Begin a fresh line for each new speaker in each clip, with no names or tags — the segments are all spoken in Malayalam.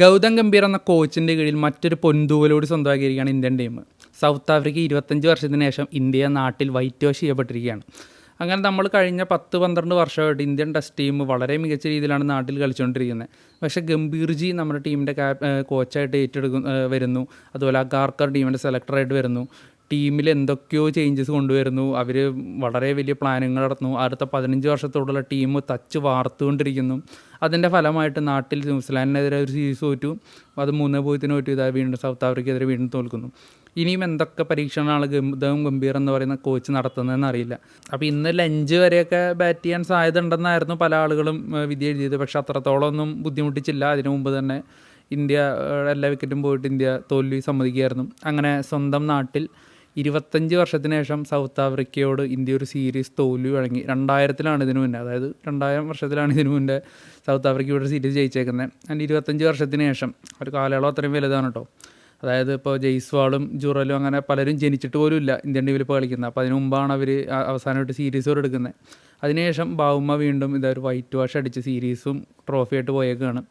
ഗൗതം ഗംഭീർ എന്ന കോച്ചിന്റെ കീഴിൽ മറ്റൊരു പൊൻതൂവലോട് സ്വന്തമാക്കിയിരിക്കുകയാണ് ഇന്ത്യൻ ടീം. സൗത്ത് ആഫ്രിക്ക ഇരുപത്തഞ്ച് വർഷത്തിന് ശേഷം ഇന്ത്യ നാട്ടിൽ വൈറ്റ് വാഷ് ചെയ്യപ്പെട്ടിരിക്കുകയാണ്. അങ്ങനെ നമ്മൾ കഴിഞ്ഞ പത്ത് പന്ത്രണ്ട് വർഷമായിട്ട് ഇന്ത്യൻ ടെസ്റ്റ് ടീം വളരെ മികച്ച രീതിയിലാണ് നാട്ടിൽ കളിച്ചുകൊണ്ടിരിക്കുന്നത്. പക്ഷേ ഗംഭീർജി നമ്മുടെ ടീമിന്റെ കോച്ചായിട്ട് ഏറ്റെടുക്കുന്നു വരുന്നു. അതുപോലെ ഗാർക്കർ ടീമിന്റെ സെലക്ടറായിട്ട് വരുന്നു. ടീമിൽ എന്തൊക്കെയോ ചേഞ്ചസ് കൊണ്ടുവരുന്നു. അവർ വളരെ വലിയ പ്ലാനിങ് നടത്തുന്നു. അടുത്ത പതിനഞ്ച് വർഷത്തോടുള്ള ടീം തച്ച് വാർത്തുകൊണ്ടിരിക്കുന്നു. അതിന്റെ ഫലമായിട്ട് നാട്ടിൽ ന്യൂസിലാൻഡിനെതിരെ ഒരു സീരീസ് തോറ്റു. അത് മൂന്നേ പൂജ്യത്തിന് തോറ്റു. ഇതാ വീണ്ടും സൗത്ത് ആഫ്രിക്കെതിരെ വീണ്ടും തോൽക്കുന്നു. ഇനിയും എന്തൊക്കെ പരീക്ഷണമാണ് ഗംഭം ഗംഭീർ എന്ന് പറയുന്ന കോച്ച് നടത്തുന്നതെന്ന് അറിയില്ല. അപ്പോൾ ഇന്ന് ലഞ്ച് വരെയൊക്കെ ബാറ്റ് ചെയ്യാൻ സാധ്യത ഉണ്ടെന്നായിരുന്നു പല ആളുകളും വിധി എഴുതിയത്. പക്ഷേ അത്രത്തോളം ഒന്നും ബുദ്ധിമുട്ടിച്ചില്ല. അതിനു മുമ്പ് തന്നെ ഇന്ത്യ എല്ലാ വിക്കറ്റും പോയിട്ട് ഇന്ത്യ തോൽവി സമ്മതിക്കുകയായിരുന്നു. അങ്ങനെ സ്വന്തം നാട്ടിൽ ഇരുപത്തഞ്ച് വർഷത്തിന് ശേഷം സൗത്ത് ആഫ്രിക്കയോട് ഇന്ത്യ ഒരു സീരീസ് തോൽവി രണ്ടായിരത്തിലാണ് ഇതിനു മുന്നേ. അതായത് രണ്ടായിരം വർഷത്തിലാണ് ഇതിനു മുന്നേ സൗത്ത് ആഫ്രിക്കയോട് സീരീസ് ജയിച്ചേക്കുന്നത്. ആൻഡ് ഇരുപത്തഞ്ച് വർഷത്തിന് ശേഷം ഒരു കാലയളവ് അത്രയും വലുതാണ് കേട്ടോ അതായത് ഇപ്പോൾ ജയ്സ്വാളും ജുറലും അങ്ങനെ പലരും ജനിച്ചിട്ട് പോലും ഇല്ല ഇന്ത്യൻ ടീമിൽ ഇപ്പോൾ കളിക്കുന്നത്. അപ്പോൾ അതിന് മുമ്പാണ് അവർ അവസാനമായിട്ട് സീരീസ് എടുക്കുന്നത്. അതിനുശേഷം ബാവുമ്മ വീണ്ടും ഇതൊരു വൈറ്റ് വാഷ് അടിച്ച് സീരീസും ട്രോഫിയായിട്ട് പോയേക്കാണ്.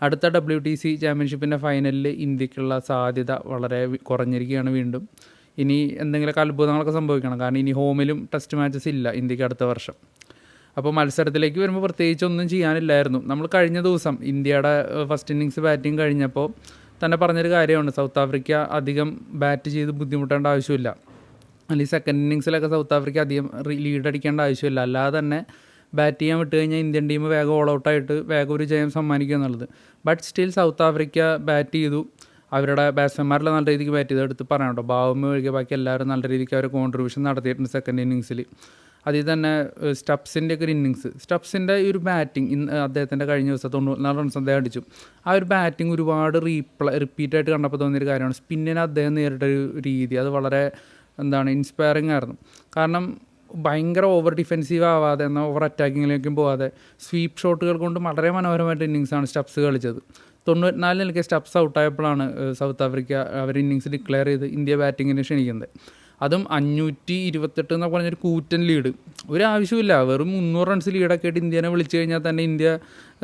അടുത്ത ഡബ്ല്യു ടി സി ചാമ്പ്യൻഷിപ്പിന്റെ ഫൈനലിൽ ഇന്ത്യക്കുള്ള സാധ്യത വളരെ കുറഞ്ഞിരിക്കുകയാണ് വീണ്ടും. ഇനി എന്തെങ്കിലുമൊക്കെ അത്ഭുതങ്ങളൊക്കെ സംഭവിക്കണം. കാരണം ഇനി ഹോമിലും ടെസ്റ്റ് മാച്ചസ് ഇല്ല ഇന്ത്യയ്ക്ക് അടുത്ത വർഷം. അപ്പോൾ മത്സരത്തിലേക്ക് വരുമ്പോൾ പ്രത്യേകിച്ച് ഒന്നും ചെയ്യാനില്ലായിരുന്നു. നമ്മൾ കഴിഞ്ഞ ദിവസം ഇന്ത്യയുടെ ഫസ്റ്റ് ഇന്നിങ്സ് ബാറ്റിംഗ് കഴിഞ്ഞപ്പോൾ തന്നെ പറഞ്ഞൊരു കാര്യമാണ് സൗത്ത് ആഫ്രിക്ക അധികം ബാറ്റ് ചെയ്ത് ബുദ്ധിമുട്ടേണ്ട ആവശ്യമില്ല. അല്ലെങ്കിൽ സെക്കൻഡ് ഇന്നിങ്സിലൊക്കെ സൗത്ത് ആഫ്രിക്ക അധികം ലീഡ് അടിക്കേണ്ട ആവശ്യമില്ല. അല്ലാതെ തന്നെ ബാറ്റ് ചെയ്യാൻ വിട്ട് കഴിഞ്ഞാൽ ഇന്ത്യൻ ടീം വേഗം ഓൾ ഔട്ടായിട്ട് വേഗം ഒരു ജയം സമ്മാനിക്കുക എന്നുള്ളത്. But still south africa bat ചെയ്തു. അവരുടെ ബാറ്റ്സ്മാൻമാരെല്ലാം നല്ല രീതിക്ക് ബാറ്റ് ചെയ്ത് എടുത്ത് പറയാം കേട്ടോ ബാവുമ്മ ഒഴികെ ബാക്കി എല്ലാവരും നല്ല രീതിക്ക് അവർ കോൺട്രിബ്യൂഷൻ നടത്തിയിട്ടുണ്ട് സെക്കൻഡ് ഇന്നിങ്സിൽ അതിൽ തന്നെ സ്റ്റപ്സിന്റെ ഒക്കെ ഒരു ഇന്നിങ്സ് സ്റ്റപ്സിന്റെ ഈ ഒരു ബാറ്റിംഗ് ഇന്ന് അദ്ദേഹത്തിന്റെ കഴിഞ്ഞ ദിവസം തൊണ്ണൂറ്റിനാല് റൺസ് അദ്ദേഹം അടിച്ചു. ആ ഒരു ബാറ്റിംഗ് ഒരുപാട് റീപ്ല റിപ്പീറ്റായിട്ട് കണ്ടപ്പോൾ തോന്നിയൊരു കാര്യമാണ്. സ്പിന്നിന് അദ്ദേഹം നേരിട്ടൊരു രീതി. അത് വളരെ എന്താണ് ഇൻസ്പയറിംഗ് ആയിരുന്നു. കാരണം ഭയങ്കര ഓവർ ഡിഫെൻസീവ് ആവാതെ എന്നാൽ ഓവർ അറ്റാക്കിങ്ങിലേക്കും പോവാതെ സ്വീപ്പ് ഷോട്ടുകൾ കൊണ്ട് വളരെ മനോഹരമായിട്ട് ഇന്നിങ്സാണ് സ്റ്റെപ്സ് കളിച്ചത്. തൊണ്ണൂറ്റിനാലിൽ എനിക്ക് സ്റ്റെപ്സ് ഔട്ടായപ്പോഴാണ് സൗത്ത് ആഫ്രിക്ക അവർ ഇന്നിങ്സ് ഡിക്ലെയർ ചെയ്ത് ഇന്ത്യ ബാറ്റിങ്ങിന് ക്ഷണിക്കുന്നത്. അതും അഞ്ഞൂറ്റി ഇരുപത്തെട്ട് എന്നൊക്കെ പറഞ്ഞൊരു കൂറ്റൻ ലീഡ് ഒരു ആവശ്യമില്ല വെറും മുന്നൂറ് റൺസ് ലീഡൊക്കെ ആയിട്ട് ഇന്ത്യനെ വിളിച്ചു കഴിഞ്ഞാൽ തന്നെ ഇന്ത്യ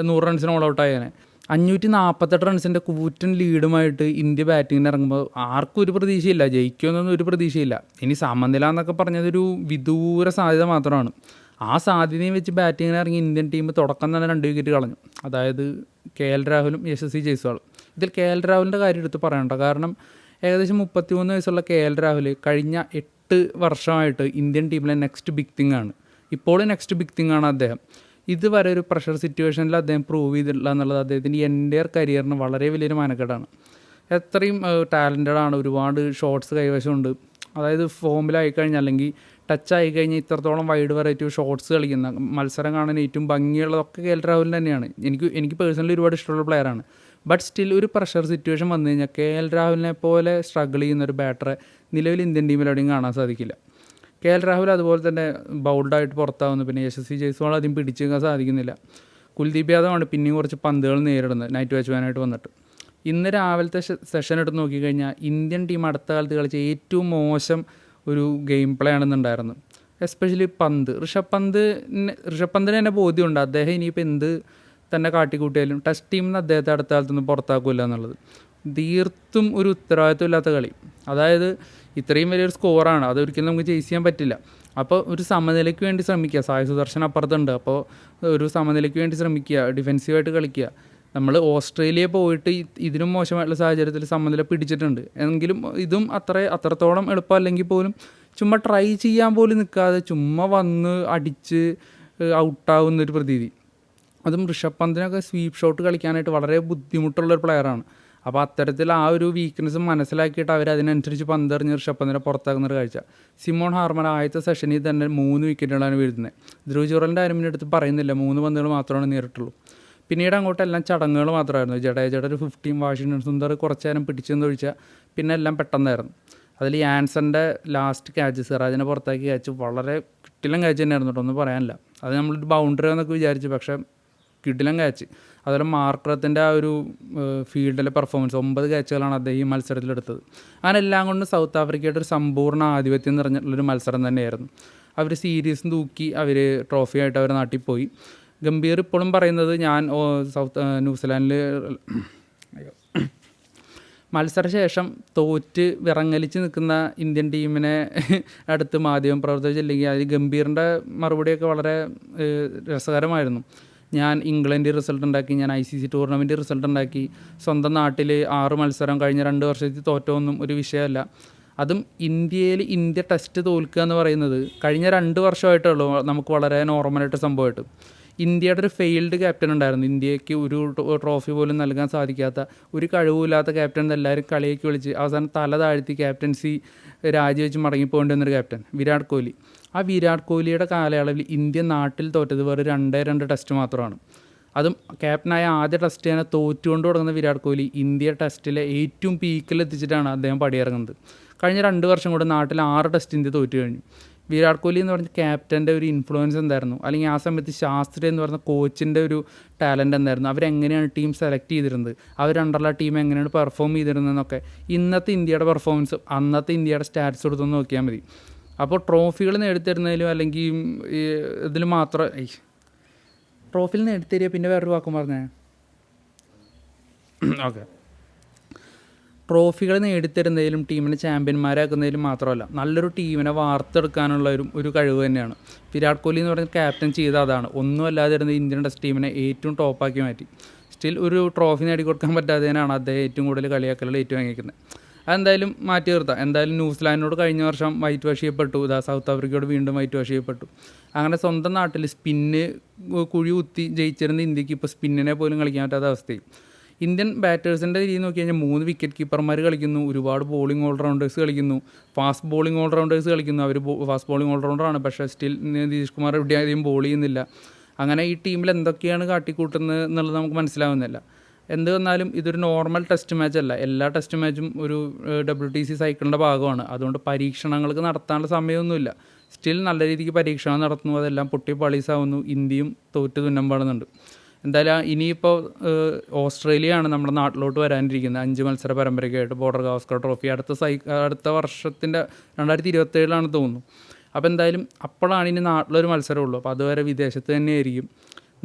നൂറ് റൺസിന് ഓൾ ഔട്ട് ആയേനെ. അഞ്ഞൂറ്റി നാൽപ്പത്തെട്ട് റൺസിന്റെ കൂറ്റൻ ലീഡുമായിട്ട് ഇന്ത്യ ബാറ്റിങ്ങിന് ഇറങ്ങുമ്പോൾ ആർക്കും ഒരു പ്രതീക്ഷയില്ല. ജയിക്കുമെന്നൊന്നും ഒരു പ്രതീക്ഷയില്ല. ഇനി സമനില എന്നൊക്കെ പറഞ്ഞതൊരു വിദൂര സാധ്യത മാത്രമാണ്. ആ സാധ്യതയും വെച്ച് ബാറ്റിങ്ങിന് ഇറങ്ങി ഇന്ത്യൻ ടീം തുടക്കം തന്നെ രണ്ട് വിക്കറ്റ് കളഞ്ഞു. അതായത് കെ എൽ രാഹുലും യശസ്വി ജയ്സ്വാളും. ഇതിൽ കെ എൽ രാഹുലിന്റെ കാര്യം എടുത്ത് പറയണ്ട. കാരണം ഏകദേശം മുപ്പത്തിമൂന്ന് വയസ്സുള്ള കെ എൽ രാഹുൽ കഴിഞ്ഞ എട്ട് വർഷമായിട്ട് ഇന്ത്യൻ ടീമിലെ നെക്സ്റ്റ് ബിഗ് തിങ് ആണ്. ഇപ്പോൾ നെക്സ്റ്റ് ബിഗ് തിങ് ആണ് അദ്ദേഹം. ഇതുവരെ ഒരു പ്രഷർ സിറ്റുവേഷനിൽ അദ്ദേഹം പ്രൂവ് ചെയ്തിട്ടില്ല എന്നുള്ളത് അദ്ദേഹത്തിന്റെ എന്റയർ കരിയറിന് വളരെ വലിയൊരു മാനക്കേടാണ്. എത്രയും ടാലന്റഡ് ആണ്. ഒരുപാട് ഷോട്ട്സ് കൈവശമുണ്ട്. അതായത് ഫോമിലായി കഴിഞ്ഞാൽ അല്ലെങ്കിൽ ടച്ച് ആയി കഴിഞ്ഞാൽ ഇത്രത്തോളം വൈഡ് വെറൈറ്റി ഷോട്ട്സ് കളിക്കുന്ന മത്സരം കാണാൻ ഏറ്റവും ഭംഗിയുള്ളതൊക്കെ കെ എൽ രാഹുൽ തന്നെയാണ്. എനിക്ക് എനിക്ക് പേഴ്സണലി ഒരുപാട് ഇഷ്ടമുള്ള പ്ലെയറാണ് ബട്ട് സ്റ്റിൽ ഒരു പ്രഷർ സിറ്റുവേഷൻ വന്നു കഴിഞ്ഞാൽ കെ എൽ രാഹുലിനെ പോലെ സ്ട്രഗിൾ ചെയ്യുന്ന ഒരു ബാറ്ററെ നിലവിൽ ഇന്ത്യൻ ടീമിൽ എവിടെയും കാണാൻ സാധിക്കില്ല. കെ എൽ രാഹുൽ അതുപോലെ തന്നെ ബൗൾഡായിട്ട് പുറത്താവുന്നു. പിന്നെ യശസ്വി ജയ്സ്വാൾ അധികം പിടിച്ചു നിൽക്കാൻ സാധിക്കുന്നില്ല. കുൽദീപ് യാദവാണ് പിന്നെയും കുറച്ച് പന്തുകൾ നേരിടുന്നത്. നൈറ്റ് ബാറ്റ്സ്മാനായിട്ട് വന്നിട്ട്. ഇന്ന് രാവിലത്തെ സെഷൻ എടുത്ത് നോക്കിക്കഴിഞ്ഞാൽ ഇന്ത്യൻ ടീം അടുത്ത കാലത്ത് കളിച്ച ഏറ്റവും മോശം ഒരു ഗെയിം പ്ലേ ആണെന്നുണ്ടായിരുന്നു. എസ്പെഷ്യലി പന്ത്. ഋഷഭ് പന്ത് ഋഷഭ് പന്തിന് തന്നെ ബോധ്യമുണ്ട്. അദ്ദേഹം ഇനിയിപ്പോൾ എന്ത് തന്നെ കാട്ടിക്കൂട്ടിയാലും ടെസ്റ്റ് ടീമിൽ അദ്ദേഹത്തെ അടുത്ത കാലത്തൊന്നും പുറത്താക്കില്ല എന്നുള്ളത്. തീർത്തും ഒരു ഉത്തരവാദിത്വം ഇല്ലാത്ത കളി. അതായത് ഇത്രയും വലിയൊരു സ്കോറാണ് അതൊരിക്കലും നമുക്ക് ചേസ് ചെയ്യാൻ പറ്റില്ല. അപ്പോൾ ഒരു സമനിലയ്ക്ക് വേണ്ടി ശ്രമിക്കുക. സായ സുദർശൻ അപ്പുറത്തുണ്ട്. അപ്പോൾ ഒരു സമനിലയ്ക്ക് വേണ്ടി ശ്രമിക്കുക. ഡിഫെൻസീവായിട്ട് കളിക്കുക. നമ്മൾ ഓസ്ട്രേലിയ പോയിട്ട് ഇതിനും മോശമായിട്ടുള്ള സാഹചര്യത്തിൽ സമനില പിടിച്ചിട്ടുണ്ട്. എങ്കിലും ഇതും അത്ര അത്രത്തോളം എളുപ്പമല്ലെങ്കിൽ പോലും ചുമ്മാ ട്രൈ ചെയ്യാൻ പോലും നിൽക്കാതെ ചുമ്മാ വന്ന് അടിച്ച് ഔട്ടാവുന്ന ഒരു പ്രതീതി. അതും ഋഷഭ് പന്തിനൊക്കെ സ്വീപ്പ് ഷോട്ട് കളിക്കാനായിട്ട് വളരെ ബുദ്ധിമുട്ടുള്ള ഒരു പ്ലെയറാണ് അപ്പോൾ അത്തരത്തിൽ ആ ഒരു വീക്ക്നെസ് മനസ്സിലാക്കിയിട്ട് അവർ അതിനനുസരിച്ച് പന്തെറിഞ്ഞ് ഋഷഭ് പന്തിനെ പുറത്താക്കുന്ന ഒരു കാഴ്ച. സിമോൺ ഹാർമൻ ആദ്യത്തെ സെഷനിൽ തന്നെ മൂന്ന് വിക്കറ്റുകളാണ് വീഴുന്നത് ധ്രുവ് ചുറലിന്റെ ആരും പറയുന്നില്ല. മൂന്ന് പന്തുകൾ മാത്രമാണ് നേരിട്ടുള്ളൂ. പിന്നീട് അങ്ങോട്ട് എല്ലാം ചടങ്ങുകൾ മാത്രമായിരുന്നു. ജഡേജയുടെ ഒരു ഫിഫ്റ്റീൻ വാഷിംഗ്ടൺ സുന്ദർ കുറച്ച് നേരം പിടിച്ചെന്ന് ഒഴിച്ചാൽ പിന്നെ എല്ലാം പെട്ടെന്നായിരുന്നു. അതിൽ ആൻസറിന്റെ ലാസ്റ്റ് ക്യാച്ച് സിറാജിനെ പുറത്താക്കി ക്യാച്ച് വളരെ കിട്ടിലും ക്യാച്ച് തന്നെയായിരുന്നു കേട്ടോ ഒന്നും പറയാനില്ല. അത് നമ്മളൊരു ബൗണ്ടറി എന്നൊക്കെ വിചാരിച്ചു പക്ഷേ കിടിലം ക്യാച്ച് അതുപോലെ മാർക്കറത്തിന്റെ ആ ഒരു ഫീൽഡിലെ പെർഫോമൻസ് ഒമ്പത് ക്യാച്ചുകളാണ് അദ്ദേഹം ഈ മത്സരത്തിലെടുത്തത്. അങ്ങനെ എല്ലാം കൊണ്ടും സൗത്ത് ആഫ്രിക്കയുടെ ഒരു സമ്പൂർണ ആധിപത്യം നിറഞ്ഞിട്ടുള്ളൊരു മത്സരം തന്നെയായിരുന്നു. അവർ സീരീസ് തൂക്കി അവർ ട്രോഫിയായിട്ട് അവർ നാട്ടിൽ പോയി ഗംഭീർ ഇപ്പോഴും പറയുന്നത് ഞാൻ സൗത്ത് ന്യൂസിലാൻഡിൽ മത്സരശേഷം തോറ്റ് വിറങ്ങലിച്ച് നിൽക്കുന്ന ഇന്ത്യൻ ടീമിനെ അടുത്ത് മാധ്യമ പ്രവർത്തിച്ചില്ലെങ്കിൽ അതിൽ ഗംഭീറിന്റെ മറുപടിയൊക്കെ വളരെ രസകരമായിരുന്നു. ഞാൻ ഇംഗ്ലണ്ട് റിസൾട്ട് ഉണ്ടാക്കി ഞാൻ I C C tournament result ഉണ്ടാക്കി. സ്വന്തം നാട്ടിൽ ആറ് മത്സരം കഴിഞ്ഞ രണ്ട് വർഷത്തിൽ തോറ്റമൊന്നും ഒരു വിഷയമല്ല. അതും ഇന്ത്യയിൽ ഇന്ത്യ ടെസ്റ്റ് തോൽക്കുക എന്ന് പറയുന്നത് കഴിഞ്ഞ രണ്ട് വർഷമായിട്ടുള്ളൂ നമുക്ക് വളരെ നോർമലായിട്ട് സംഭവമായിട്ട്. ഇന്ത്യയുടെ ഒരു ഫെയിൽഡ് ക്യാപ്റ്റൻ ഉണ്ടായിരുന്നു. ഇന്ത്യയ്ക്ക് ഒരു ട്രോഫി പോലും നൽകാൻ സാധിക്കാത്ത ഒരു കഴിവില്ലാത്ത ക്യാപ്റ്റൻ എല്ലാവരും കളിയേക്ക് വിളിച്ച് അവസാനം തല താഴ്ത്തി ക്യാപ്റ്റൻസി രാജിവെച്ച് മടങ്ങിപ്പോകേണ്ടി വന്നൊരു ക്യാപ്റ്റൻ വിരാട് കോഹ്ലി. ആ വിരാട് കോഹ്ലിയുടെ കാലയളവിൽ ഇന്ത്യ നാട്ടിൽ തോറ്റത് വെറും രണ്ടേ രണ്ട് ടെസ്റ്റ് മാത്രമാണ്. അതും ക്യാപ്റ്റനായ ആദ്യ ടെസ്റ്റ് തന്നെ തോറ്റുകൊണ്ട് തുടങ്ങുന്ന വിരാട് കോഹ്ലി ഇന്ത്യ ടെസ്റ്റിലെ ഏറ്റവും പീക്കിൽ എത്തിച്ചിട്ടാണ് അദ്ദേഹം പടിയിറങ്ങുന്നത്. കഴിഞ്ഞ രണ്ട് വർഷം കൊണ്ട് നാട്ടിൽ ആറ് ടെസ്റ്റ് ഇന്ത്യ തോറ്റു കഴിഞ്ഞു. വിരാട് കോഹ്ലി എന്ന് പറഞ്ഞ ക്യാപ്റ്റന്റെ ഒരു ഇൻഫ്ലുവൻസ് എന്തായിരുന്നു? അല്ലെങ്കിൽ ആ സമയത്ത് ശാസ്ത്രി എന്ന് പറഞ്ഞ കോച്ചിന്റെ ഒരു ടാലന്റ് എന്തായിരുന്നു? അവരെങ്ങനെയാണ് ടീം സെലക്ട് ചെയ്തിരുന്നത്? അവർ അണ്ടർല ടീം എങ്ങനെയാണ് പെർഫോം ചെയ്തിരുന്നതെന്നൊക്കെ. ഇന്നത്തെ ഇന്ത്യയുടെ പെർഫോമൻസ് അന്നത്തെ ഇന്ത്യയുടെ സ്റ്റാറ്റ്സ് എടുത്തൊന്ന് നോക്കിയാൽ മതി. അപ്പോൾ ട്രോഫികൾ നേടിത്തരുന്നതിലും അല്ലെങ്കിൽ ഇതിൽ മാത്രം ട്രോഫിയിൽ നേടിത്തരിക പിന്നെ വേറൊരു വാക്കും പറഞ്ഞേ. ഓക്കെ ട്രോഫികൾ നേടിത്തരുന്നതിലും ടീമിനെ ചാമ്പ്യന്മാരാക്കുന്നതിലും മാത്രമല്ല നല്ലൊരു ടീമിനെ വാർത്തെടുക്കാനുള്ള ഒരു ഒരു കഴിവ് തന്നെയാണ്. വിരാട് കോഹ്ലി എന്ന് പറഞ്ഞ ക്യാപ്റ്റൻ ചെയ്ത അതാണ്. ഒന്നും അല്ലാതെ ഇരുന്ന ഇന്ത്യൻ ടെസ്റ്റ് ടീമിനെ ഏറ്റവും ടോപ്പാക്കി മാറ്റി. സ്റ്റിൽ ഒരു ട്രോഫി നേടിക്കൊടുക്കാൻ പറ്റാത്തതിനാണ് അദ്ദേഹം ഏറ്റവും കൂടുതൽ കളിയാക്കലുകൾ ഏറ്റുവാങ്ങിക്കുന്നത് അതെന്തായാലും മാറ്റി നിർത്താം. എന്തായാലും ന്യൂസിലാൻഡിനോട് കഴിഞ്ഞ വർഷം വൈറ്റ് വാഷ് ചെയ്യപ്പെട്ടു. ഇതാ സൗത്ത് ആഫ്രിക്കയോട് വീണ്ടും വൈറ്റ് വാഷ് ചെയ്യപ്പെട്ടു. അങ്ങനെ സ്വന്തം നാട്ടിൽ സ്പിന്ന് കുഴി കുത്തി ജയിച്ചിരുന്ന ഇന്ത്യയ്ക്ക് ഇപ്പോൾ സ്പിന്നിനെ പോലും കളിക്കാൻ പറ്റാത്ത അവസ്ഥയും ഇന്ത്യൻ ബാറ്റേഴ്സിന്റെ രീതി നോക്കി കഴിഞ്ഞാൽ മൂന്ന് വിക്കറ്റ് കീപ്പർമാർ കളിക്കുന്നു ഒരുപാട് ബോളിംഗ് ഓൾറൗണ്ടേഴ്സ് കളിക്കുന്നു ഫാസ്റ്റ് ബോളിംഗ് ഓൾറൗണ്ടേഴ്സ് കളിക്കുന്നു. അവർ ഫാസ്റ്റ് ബോളിംഗ് ഓൾറൗണ്ടറാണ് പക്ഷേ സ്റ്റിൽ നിതീഷ് കുമാർ എവിടെ അധികം ബോൾ ചെയ്യുന്നില്ല. അങ്ങനെ ഈ ടീമിൽ എന്തൊക്കെയാണ് കാട്ടിക്കൂട്ടുന്നത് എന്നുള്ളത് നമുക്ക് മനസ്സിലാവുന്നില്ല. എന്ത് വന്നാലും ഇതൊരു നോർമൽ ടെസ്റ്റ് മാച്ച് അല്ല. എല്ലാ ടെസ്റ്റ് മാച്ചും ഒരു ഡബ്ല്യു ടി സി സൈക്കിളിന്റെ ഭാഗമാണ്. അതുകൊണ്ട് പരീക്ഷണങ്ങൾക്ക് നടത്താനുള്ള സമയമൊന്നുമില്ല. സ്റ്റിൽ നല്ല രീതിക്ക് പരീക്ഷണം നടത്തുന്നു. അതെല്ലാം പൊട്ടി പളീസാവുന്നു ഇന്ത്യയും തോറ്റ് തുന്നം പാടുന്നുണ്ട് എന്തായാലും ഇനിയിപ്പോൾ ഓസ്ട്രേലിയയാണ് നമ്മുടെ നാട്ടിലോട്ട് വരാനിരിക്കുന്നത്. അഞ്ച് മത്സര പരമ്പരയ്ക്കായിട്ട് ബോർഡർ ഗാവസ്കർ ട്രോഫി അടുത്ത സൈ അടുത്ത വർഷത്തിന്റെ രണ്ടായിരത്തി ഇരുപത്തേഴിലാണ് തോന്നുന്നു. അപ്പോൾ എന്തായാലും അപ്പോഴാണ് ഇനി നാട്ടിലൊരു മത്സരമുള്ളൂ അപ്പോൾ അതുവരെ വിദേശത്ത് തന്നെയായിരിക്കും.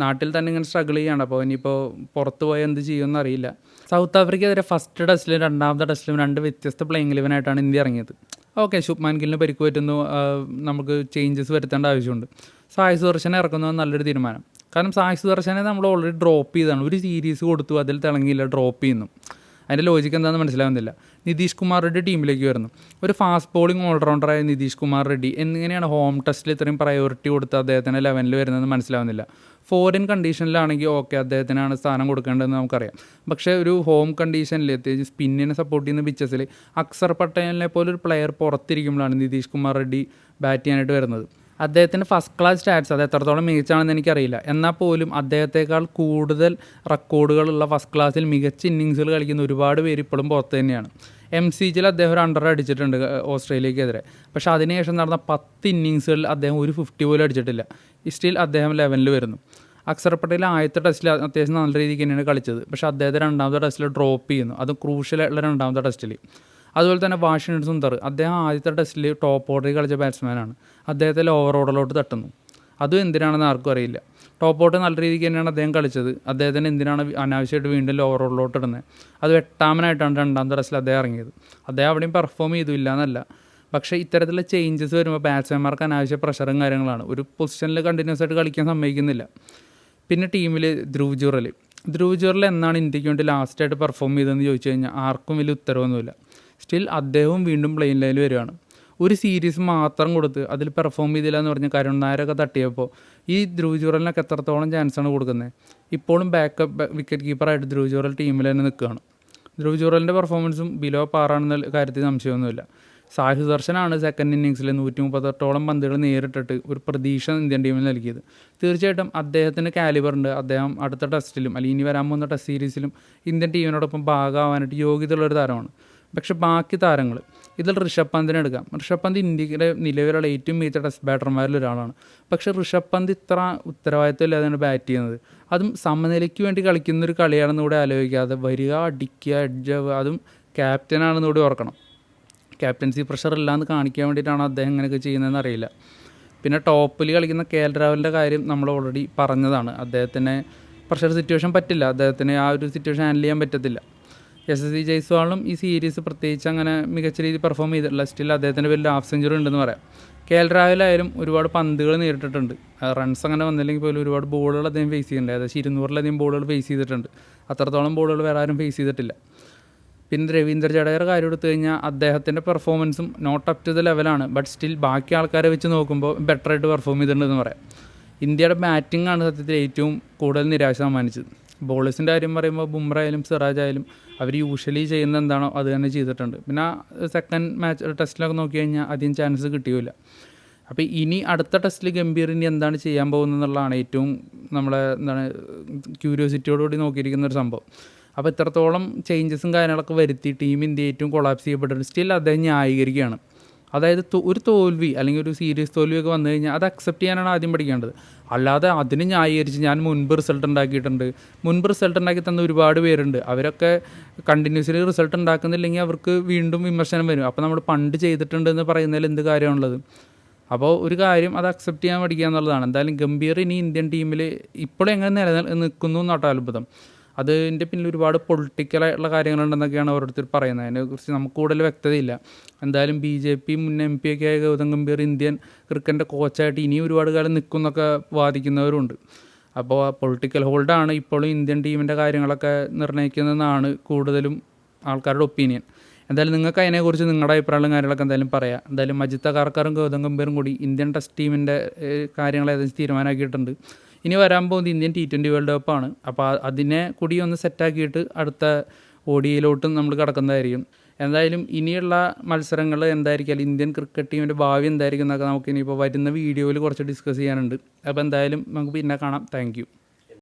നാട്ടിൽ തന്നെ ഇങ്ങനെ സ്ട്രഗിൾ ചെയ്യണം. അപ്പോൾ ഇനിയിപ്പോൾ പുറത്ത് പോയാൽ എന്ത് ചെയ്യുമെന്ന് അറിയില്ല. സൗത്ത് ആഫ്രിക്കയെതിരെ ഫസ്റ്റ് ടെസ്റ്റിലും രണ്ടാമത്തെ ടെസ്റ്റിലും രണ്ട് വ്യത്യസ്ത പ്ലേയിങ് ഇലവനായിട്ടാണ് ഇന്ത്യ ഇറങ്ങിയത്. ഓക്കെ ശുഭ്മാൻ ഗില്ലിന് പരിക്ക് പറ്റുന്നു. നമുക്ക് ചേഞ്ചസ് വരുത്തേണ്ട ആവശ്യമുണ്ട്. സായ് സുദർശനെ ഇറക്കുന്നത് നല്ലൊരു തീരുമാനം. കാരണം സാക്ഷി സുദർശനെ നമ്മൾ ഓൾറെഡി ഡ്രോപ്പ് ചെയ്താണ് ഒരു സീരീസ് കൊടുത്തു അതിൽ തിളങ്ങിയില്ല ഡ്രോപ്പ് ചെയ്യുന്നു. അതിന്റെ ലോജിക്ക് എന്താണെന്ന് മനസ്സിലാവുന്നില്ല. നിതീഷ് കുമാർ റെഡ്ഡി ടീമിലേക്ക് വരുന്നു. ഒരു ഫാസ്റ്റ് ബോളിംഗ് ഓൾറൗണ്ടറായ നിതീഷ് കുമാർ റെഡ്ഡി എങ്ങനെയാണ് ഹോം ടെസ്റ്റിൽ ഇത്രയും പ്രയോറിറ്റി കൊടുത്ത് അദ്ദേഹത്തിന് ലെവനിൽ വരുന്നതെന്ന് മനസ്സിലാവുന്നില്ല. ഫോറിൻ കണ്ടീഷനിലാണെങ്കിൽ ഓക്കെ അദ്ദേഹത്തിനാണ് സ്ഥാനം കൊടുക്കേണ്ടതെന്ന് നമുക്കറിയാം. പക്ഷേ ഒരു ഹോം കണ്ടീഷനിൽ പ്രത്യേകിച്ച് സ്പിന്നിനെ സപ്പോർട്ട് ചെയ്യുന്ന പിച്ചസിൽ അക്സർ പട്ടേലിനെ പോലെ ഒരു പ്ലെയർ പുറത്തിരിക്കുമ്പോഴാണ് നിതീഷ് കുമാർ റെഡ്ഡി ബാറ്റ് ചെയ്യാനായിട്ട് വരുന്നത്. അദ്ദേഹത്തിന്റെ ഫസ്റ്റ് ക്ലാസ് സ്റ്റാറ്റ്സ് അത് എത്രത്തോളം മികച്ചാണെന്ന് എനിക്കറിയില്ല. എന്നാൽ പോലും അദ്ദേഹത്തെക്കാൾ കൂടുതൽ റെക്കോർഡുകളുള്ള ഫസ്റ്റ് ക്ലാസ്സിൽ മികച്ച ഇന്നിങ്സുകൾ കളിക്കുന്ന ഒരുപാട് പേര് ഇപ്പോഴും പുറത്ത് തന്നെയാണ്. എം സി ജിയിൽ അദ്ദേഹം ഒരു അണ്ടർ അടിച്ചിട്ടുണ്ട് ഓസ്ട്രേലിയക്കെതിരെ. പക്ഷേ അതിനുശേഷം നടന്ന പത്ത് ഇന്നിങ്സുകളിൽ അദ്ദേഹം ഒരു ഫിഫ്റ്റി പോലും അടിച്ചിട്ടില്ല. സ്റ്റിൽ അദ്ദേഹം ലെവനിൽ വരുന്നു. അക്സർ പട്ടേൽ ആദ്യത്തെ ടെസ്റ്റിൽ അത്യാവശ്യം നല്ല രീതിക്ക് തന്നെയാണ് കളിച്ചത്. പക്ഷേ അദ്ദേഹത്തെ രണ്ടാമത്തെ ടെസ്റ്റിൽ ഡ്രോപ്പ് ചെയ്യുന്നു. അത് ക്രൂഷ്യലായിട്ടുള്ള രണ്ടാമത്തെ ടെസ്റ്റിൽ അതുപോലെ തന്നെ വാഷിംഗ്ടൺ സുന്ദർ. അദ്ദേഹം ആദ്യത്തെ ടെസ്റ്റിൽ ടോപ്പ് ഓർഡറിൽ കളിച്ച ബാറ്റ്സ്മാനാണ് അദ്ദേഹത്തെ ലോവർ ഓർഡറിലോട്ട് തട്ടുന്നു. അതും എന്തിനാണെന്ന് ആർക്കും അറിയില്ല. ടോപ്പ് ഓർഡർ നല്ല രീതിക്ക് തന്നെയാണ് അദ്ദേഹം കളിച്ചത്. അദ്ദേഹത്തിന് എന്തിനാണ് അനാവശ്യമായിട്ട് വീണ്ടും ലോവർ ഓർഡറിലോട്ട് ഇടുന്നത് അത് എട്ടാമനായിട്ടാണ് രണ്ടാം ടെസ്റ്റിൽ അദ്ദേഹം ഇറങ്ങിയത്. അദ്ദേഹം അവിടെയും പെർഫോം ചെയ്തു ഇല്ല എന്നല്ല പക്ഷേ ഇത്തരത്തിലുള്ള ചേഞ്ചസ് വരുമ്പോൾ ബാറ്റ്സ്മാൻമാർക്ക് അനാവശ്യ പ്രഷറും കാര്യങ്ങളാണ്. ഒരു പൊസിഷനിൽ കണ്ടിന്യൂസ് ആയിട്ട് കളിക്കാൻ സമ്മതിക്കുന്നില്ല. പിന്നെ ടീമിൽ ധ്രുവ് ജുറൽ ധ്രുവ് ജുറൽ എന്നാണ് ഇന്ത്യയ്ക്ക് വേണ്ടി ലാസ്റ്റായിട്ട് പെർഫോം ചെയ്തതെന്ന് ചോദിച്ചു കഴിഞ്ഞാൽ ആർക്കും വലിയ ഉത്തരവൊന്നുമില്ല. സ്റ്റിൽ അദ്ദേഹവും വീണ്ടും പ്ലെയിൻ ലൈനിൽ വരികയാണ്. ഒരു സീരീസ് മാത്രം കൊടുത്ത് അതിൽ പെർഫോം ചെയ്തില്ല എന്ന് പറഞ്ഞ് കരുൺ നായരൊക്കെ തട്ടിയപ്പോൾ ഈ ധ്രുവ് ജുറലിനൊക്കെ എത്രത്തോളം ചാൻസാണ് കൊടുക്കുന്നത് ഇപ്പോഴും ബാക്കപ്പ് വിക്കറ്റ് കീപ്പറായിട്ട് ധ്രുവ് ജുറൽ ടീമിൽ തന്നെ നിൽക്കുകയാണ്. ധ്രുവ് ജുറലിന്റെ പെർഫോമൻസും ബിലോ പാറാണെന്ന കാര്യത്തിൽ സംശയമൊന്നുമില്ല. സാഹു ദർശനാണ് സെക്കൻഡ് ഇന്നിങ്സിൽ നൂറ്റി മുപ്പത്തെട്ടോളം പന്തുകൾ നേരിട്ടിട്ട് ഒരു പ്രതീക്ഷ ഇന്ത്യൻ ടീമിൽ നൽകിയത്. തീർച്ചയായിട്ടും അദ്ദേഹത്തിന് കാലിബറുണ്ട് അദ്ദേഹം അടുത്ത ടെസ്റ്റിലും അല്ലെങ്കിൽ ഇനി വരാൻ പോകുന്ന ടെസ്റ്റ് സീരീസിലും ഇന്ത്യൻ ടീമിനോടൊപ്പം ഭാഗമാവാനായിട്ട് യോഗ്യതയുള്ളൊരു താരമാണ്. പക്ഷെ ബാക്കി താരങ്ങൾ. ഇതിൽ ഋഷഭ് പന്തിനെ എടുക്കാം. ഋഷഭ് പന്ത് ഇന്ത്യയിലെ നിലവിലുള്ള ഏറ്റവും മികച്ച ടെസ്റ്റ് ബാറ്റർമാരിൽ ഒരാളാണ് പക്ഷേ ഋഷഭ് പന്ത് ഇത്ര ഉത്തരവാദിത്വം ഇല്ലാതെയാണ് ബാറ്റ് ചെയ്യുന്നത്. അതും സമനിലയ്ക്ക് വേണ്ടി കളിക്കുന്ന ഒരു കളിയാണെന്ന് കൂടെ ആലോചിക്കാതെ വരിക അടിക്കുക എഡ്ജ് അതും ക്യാപ്റ്റനാണെന്ന് കൂടി ഓർക്കണം. ക്യാപ്റ്റൻസി പ്രഷർ ഇല്ലാന്ന് കാണിക്കാൻ വേണ്ടിയിട്ടാണ് അദ്ദേഹം ഇങ്ങനെയൊക്കെ ചെയ്യുന്നതെന്ന് അറിയില്ല. പിന്നെ ടോപ്പിൽ കളിക്കുന്ന കെ എൽ രാഹുലിന്റെ കാര്യം നമ്മൾ ഓൾറെഡി പറഞ്ഞതാണ്. അദ്ദേഹത്തിന് പ്രഷർ സിറ്റുവേഷൻ പറ്റില്ല. അദ്ദേഹത്തിന് ആ ഒരു സിറ്റുവേഷൻ ഹാൻഡിൽ ചെയ്യാൻ പറ്റത്തില്ല. സി ജയ്സ്വാളും ഈ സീരീസ് പ്രത്യേകിച്ച് അങ്ങനെ മികച്ച രീതിയിൽ പെർഫോം ചെയ്തിട്ടില്ല. സ്റ്റിൽ അദ്ദേഹത്തിന്റെ വലിയ ഹാഫ് സെഞ്ചുറി ഉണ്ടെന്ന് പറയാം. കെ എൽ രാഹുലായാലും ഒരുപാട് പന്തുകൾ നേരിട്ടിട്ടുണ്ട്. റൺസ് അങ്ങനെ വന്നില്ലെങ്കിൽ പോലും ഒരുപാട് ബോളുകൾ അദ്ദേഹം ഫേസ് ചെയ്യുന്നുണ്ട്. ഏകദേശം ഇരുന്നൂറിലധികം ബോളുകൾ ഫേസ് ചെയ്തിട്ടുണ്ട്. അത്രത്തോളം ബോളുകൾ വേറെ ആരും ഫേസ് ചെയ്തിട്ടില്ല. പിന്നെ രവീന്ദ്ര ജഡേജയുടെ കാര്യം എടുത്തു കഴിഞ്ഞാൽ അദ്ദേഹത്തിന്റെ പെർഫോമൻസും നോട്ട് അപ് ടു ദ ലെവലാണ് ബട്ട് സ്റ്റിൽ ബാക്കി ആൾക്കാരെ വെച്ച് നോക്കുമ്പോൾ ബെറ്ററായിട്ട് പെർഫോം ചെയ്തിട്ടുണ്ടെന്ന് പറയാം. ഇന്ത്യയുടെ ബാറ്റിംഗ് ആണ് സത്യത്തിൽ ഏറ്റവും കൂടുതൽ നിരാശ സമ്മാനിച്ചത്. ബോളേഴ്സിന്റെ കാര്യം പറയുമ്പോൾ ബുംറ ആയാലും സിറാജ് ആയാലും അവർ യൂഷ്വലി ചെയ്യുന്ന എന്താണോ അത് തന്നെ ചെയ്തിട്ടുണ്ട്. പിന്നെ സെക്കൻഡ് മാച്ച് ടെസ്റ്റിലൊക്കെ നോക്കി കഴിഞ്ഞാൽ അധികം ചാൻസ് കിട്ടിയില്ല. അപ്പോൾ ഇനി അടുത്ത ടെസ്റ്റിൽ ഗംഭീർ ഇനി എന്താണ് ചെയ്യാൻ പോകുന്നത് എന്നുള്ളതാണ് ഏറ്റവും നമ്മളെ എന്താണ് ക്യൂരിയോസിറ്റിയോടുകൂടി നോക്കിയിരിക്കുന്ന ഒരു സംഭവം. അപ്പോൾ ഇത്രത്തോളം ചേഞ്ചസും കാര്യങ്ങളൊക്കെ വരുത്തി ടീം ഇന്ത്യ ഏറ്റവും കൊളാപ്സ് ചെയ്യപ്പെട്ടിട്ടുണ്ട്. സ്റ്റിൽ അദ്ദേഹം ന്യായീകരിക്കുകയാണ്. അതായത് ഒരു തോൽവി അല്ലെങ്കിൽ ഒരു സീരിയസ് തോൽവിയൊക്കെ വന്നു കഴിഞ്ഞാൽ അത് അക്സെപ്റ്റ് ചെയ്യാനാണ് ആദ്യം പഠിക്കേണ്ടത്. അല്ലാതെ അതിന് ന്യായീകരിച്ച് ഞാൻ മുൻപ് റിസൾട്ട് ഉണ്ടാക്കിയിട്ടുണ്ട്. മുൻപ് റിസൾട്ട് ഉണ്ടാക്കി തന്ന ഒരുപാട് പേരുണ്ട്. അവരൊക്കെ കണ്ടിന്യൂസ്ലി റിസൾട്ട് ഉണ്ടാക്കുന്നില്ലെങ്കിൽ അവർക്ക് വീണ്ടും വിമർശനം വരും. അപ്പോൾ നമ്മൾ പണ്ട് ചെയ്തിട്ടുണ്ട് എന്ന് പറയുന്നതിൽ എന്ത് കാര്യമാണുള്ളത്? അപ്പോൾ ഒരു കാര്യം അത് അക്സെപ്റ്റ് ചെയ്യാൻ പഠിക്കുക എന്നുള്ളതാണ്. എന്തായാലും ഗംഭീർ ഇനി ഇന്ത്യൻ ടീമിൽ ഇപ്പോഴും എങ്ങനെ നിൽക്കുന്നു എന്നാട്ടോ അത്ഭുതം. അതിന്റെ പിന്നിൽ ഒരുപാട് പൊളിറ്റിക്കലായിട്ടുള്ള കാര്യങ്ങളുണ്ടെന്നൊക്കെയാണ് ഓരോരുത്തർ പറയുന്നത്. അതിനെക്കുറിച്ച് നമുക്ക് കൂടുതൽ വ്യക്തതയില്ല. എന്തായാലും ബി ജെ പി മുൻ എം പി ഒക്കെ ആയ ഗൗതം ഗംഭീർ ഇന്ത്യൻ ക്രിക്കറ്റിന്റെ കോച്ചായിട്ട് ഇനിയും ഒരുപാട് കാലം നിൽക്കും എന്നൊക്കെ വാദിക്കുന്നവരുണ്ട്. അപ്പോൾ പൊളിറ്റിക്കൽ ഹോൾഡാണ് ഇപ്പോഴും ഇന്ത്യൻ ടീമിന്റെ കാര്യങ്ങളൊക്കെ നിർണയിക്കുന്നതെന്നാണ് കൂടുതലും ആൾക്കാരുടെ ഒപ്പീനിയൻ എന്തായാലും നിങ്ങൾക്ക് അതിനെക്കുറിച്ച് നിങ്ങളുടെ അഭിപ്രായങ്ങളും കാര്യങ്ങളൊക്കെ എന്തായാലും പറയാം. എന്തായാലും മജിത്ത കാർക്കാരും ഗൗതം ഗംഭീറും കൂടി ഇന്ത്യൻ ടെസ്റ്റ് ടീമിന്റെ കാര്യങ്ങൾ ഏകദേശം തീരുമാനമാക്കിയിട്ടുണ്ട്. ഇനി വരാൻ പോകുന്നത് ഇന്ത്യൻ ടി ട്വന്റി വേൾഡ് കപ്പാണ് അപ്പോൾ അതിനെ കൂടി ഒന്ന് സെറ്റാക്കിയിട്ട് അടുത്ത ഓഡിയയിലോട്ടും നമ്മൾ കിടക്കുന്നതായിരിക്കും. എന്തായാലും ഇനിയുള്ള മത്സരങ്ങൾ എന്തായിരിക്കും? ഇന്ത്യൻ ക്രിക്കറ്റ് ടീമിന്റെ ഭാവി എന്തായിരിക്കും എന്നൊക്കെ നമുക്ക് ഇനിയിപ്പോൾ വരുന്ന വീഡിയോയിൽ കുറച്ച് ഡിസ്കസ് ചെയ്യാനുണ്ട്. അപ്പോൾ എന്തായാലും നമുക്ക് പിന്നെ കാണാം. താങ്ക്